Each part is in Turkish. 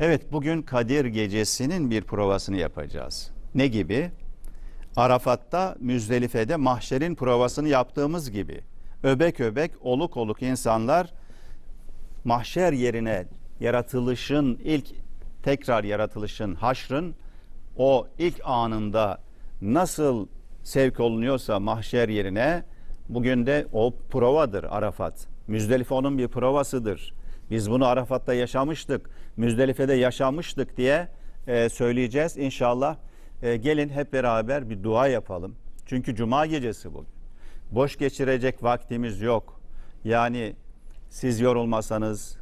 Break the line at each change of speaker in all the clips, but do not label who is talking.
Evet bugün Kadir Gecesi'nin bir provasını yapacağız. Ne gibi? Arafat'ta Müzdelife'de mahşerin provasını yaptığımız gibi öbek öbek oluk oluk insanlar mahşer yerine yaratılışın ilk tekrar yaratılışın haşrın o ilk anında nasıl sevk olunuyorsa mahşer yerine bugün de o provadır Arafat. Müzdelife onun bir provasıdır. Biz bunu Arafat'ta yaşamıştık, Müzdelife'de yaşamıştık diye e, söyleyeceğiz. İnşallah e, gelin hep beraber bir dua yapalım. Çünkü cuma gecesi bugün. Boş geçirecek vaktimiz yok. Yani siz yorulmasanız,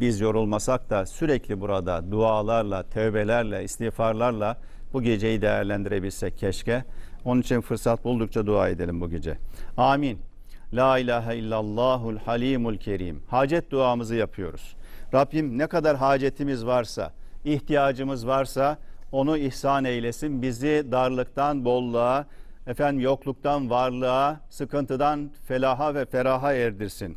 biz yorulmasak da sürekli burada dualarla, tövbelerle, istiğfarlarla bu geceyi değerlendirebilsek keşke. Onun için fırsat buldukça dua edelim bu gece. Amin. La ilahe illallahul halimul kerim. Hacet duamızı yapıyoruz. Rabbim ne kadar hacetimiz varsa, ihtiyacımız varsa onu ihsan eylesin. Bizi darlıktan bolluğa, efendim yokluktan varlığa, sıkıntıdan felaha ve feraha erdirsin.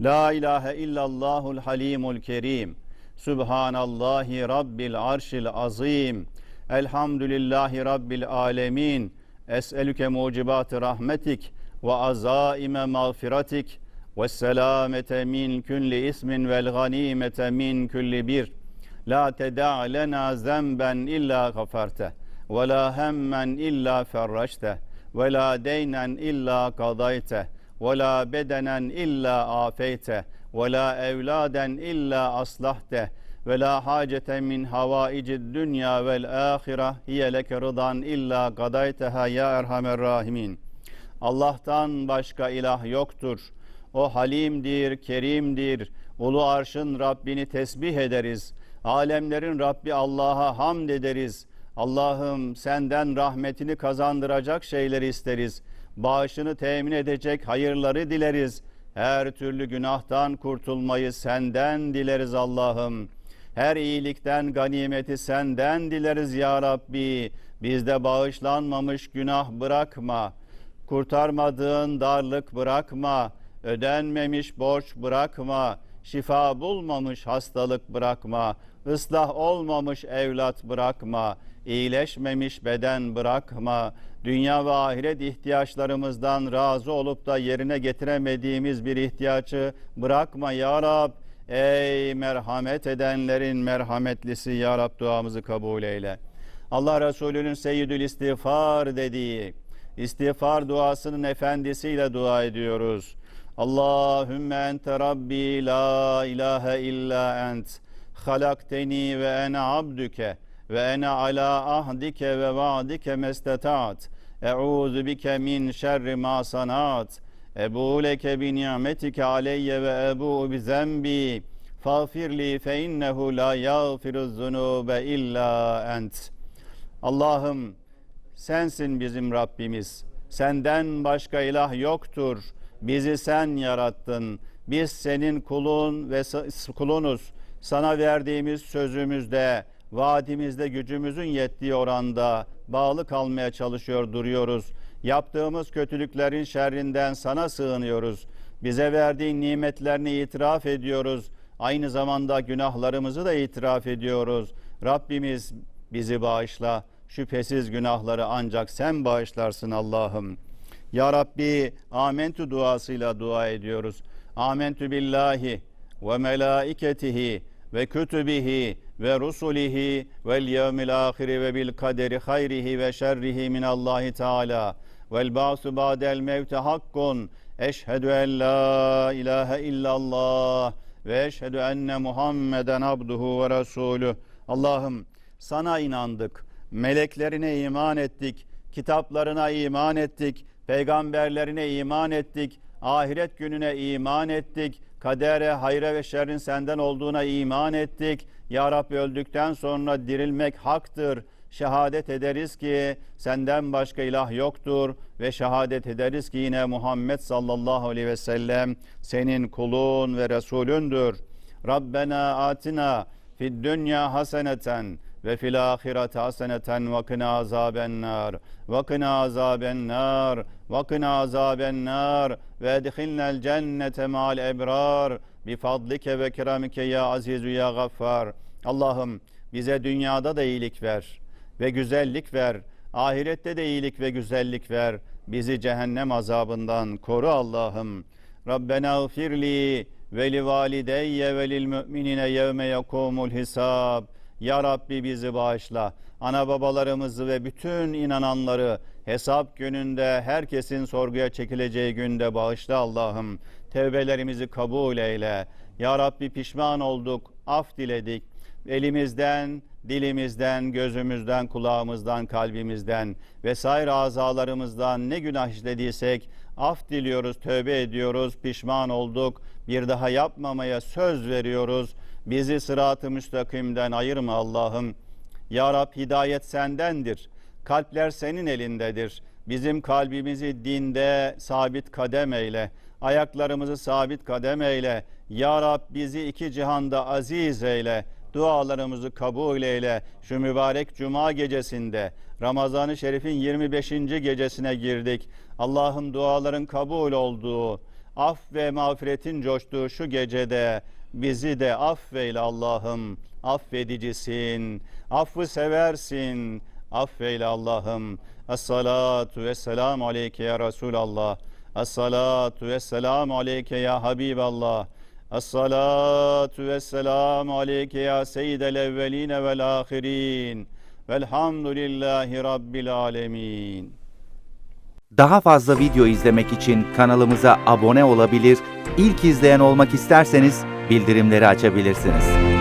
La ilahe illallahul halimul kerim. Subhanallahi rabbil arşil azim. Elhamdülillahi rabbil alemin. Es'elüke mucibatı rahmetik ve azaime mağfiratik ve selamete min külli ismin vel ganimete min külli bir. La teda' lena zemben illa gafarte ve la hemmen illa ferraşte ve la deynen illa kadayte ve la bedenen illa afeyte ve la evladen illa aslahte ve la hacete min havaicid dünya vel Allah'tan başka ilah yoktur. O halimdir, kerimdir. Ulu arşın Rabbini tesbih ederiz. Alemlerin Rabbi Allah'a hamd ederiz. Allah'ım senden rahmetini kazandıracak şeyleri isteriz. Bağışını temin edecek hayırları dileriz. Her türlü günahtan kurtulmayı senden dileriz Allah'ım. Her iyilikten ganimeti senden dileriz ya Rabbi. Bizde bağışlanmamış günah bırakma. Kurtarmadığın darlık bırakma. Ödenmemiş borç bırakma. Şifa bulmamış hastalık bırakma. Islah olmamış evlat bırakma. İyileşmemiş beden bırakma. Dünya ve ahiret ihtiyaçlarımızdan razı olup da yerine getiremediğimiz bir ihtiyacı bırakma ya Rab. Ey merhamet edenlerin merhametlisi ya Rab duamızı kabul eyle. Allah Resulü'nün seyyidül istiğfar dediği istiğfar duasının efendisiyle dua ediyoruz. Allahümme ente Rabbi la ilahe illa ent. Halakteni ve ene abdüke ve ene ala ahdike ve vaadike mesteta'at e'udhu bike min şerri ma sanat. Ebu leke bi ni'metike aleyye ve ebu bi zembi. Fağfirli fe innehu la yağfiru zunube illa ent. Allah'ım sensin bizim Rabbimiz senden başka ilah yoktur bizi sen yarattın biz senin kulun ve kulunuz sana verdiğimiz sözümüzde vaadimizde gücümüzün yettiği oranda bağlı kalmaya çalışıyor duruyoruz. Yaptığımız kötülüklerin şerrinden sana sığınıyoruz. Bize verdiğin nimetlerini itiraf ediyoruz. Aynı zamanda günahlarımızı da itiraf ediyoruz. Rabbimiz bizi bağışla. Şüphesiz günahları ancak sen bağışlarsın Allah'ım. Ya Rabbi amentü duasıyla dua ediyoruz. Amentü billahi ve melaiketihi ve kütübihi ve rusulihi vel yevmil ahiri ve bil kaderi hayrihi ve şerrihi min Allahi Teala vel ba'su ba'del mevte hakkun eşhedü en la ilahe illallah ve eşhedü enne Muhammeden abduhu ve resulü Allah'ım sana inandık meleklerine iman ettik kitaplarına iman ettik peygamberlerine iman ettik ahiret gününe iman ettik kadere, hayra ve şerrin senden olduğuna iman ettik. Ya Rabbi öldükten sonra dirilmek haktır. Şehadet ederiz ki senden başka ilah yoktur ve şehadet ederiz ki yine Muhammed sallallahu aleyhi ve sellem senin kulun ve Resulündür. Rabbena atina fid dünya haseneten ve fil ahireti haseneten ve kına azaben nar ve kına azaben nar ve kına azaben nar ve edhilnel cennete ma'al ebrar bifadlike ve keramike ya azizu ya gaffar Allah'ım bize dünyada da iyilik ver ve güzellik ver. Ahirette de iyilik ve güzellik ver. Bizi cehennem azabından koru Allah'ım. Rabbena gfirli ve li valideyye ve lil müminine yevme yekumul hisab. Ya Rabbi bizi bağışla. Ana babalarımızı ve bütün inananları hesap gününde herkesin sorguya çekileceği günde bağışla Allah'ım. Tevbelerimizi kabul eyle. Ya Rabbi pişman olduk, af diledik. Elimizden, dilimizden, gözümüzden, kulağımızdan, kalbimizden vesaire azalarımızdan ne günah işlediysek af diliyoruz, tövbe ediyoruz, pişman olduk. Bir daha yapmamaya söz veriyoruz. Bizi sırat-ı müstakimden ayırma Allah'ım. Ya Rab hidayet sendendir. Kalpler senin elindedir. Bizim kalbimizi dinde sabit kadem eyle. Ayaklarımızı sabit kadem eyle. Ya Rab bizi iki cihanda aziz eyle. Dualarımızı kabul eyle. Şu mübarek cuma gecesinde Ramazan-ı Şerif'in 25. gecesine girdik. Allah'ım duaların kabul olduğu, af ve mağfiretin coştuğu şu gecede bizi de affeyle Allah'ım. Affedicisin, affı seversin. Affeyle Allah'ım. Es-salatu vesselamu aleyke ya Resulallah. Es-salatu aleyke ya Habiballah. Es-salatu vesselamu aleyke ya seyyidel evveline vel ahirin. Velhamdülillahi Rabbil alemin.
Daha fazla video izlemek için kanalımıza abone olabilir, ilk izleyen olmak isterseniz bildirimleri açabilirsiniz.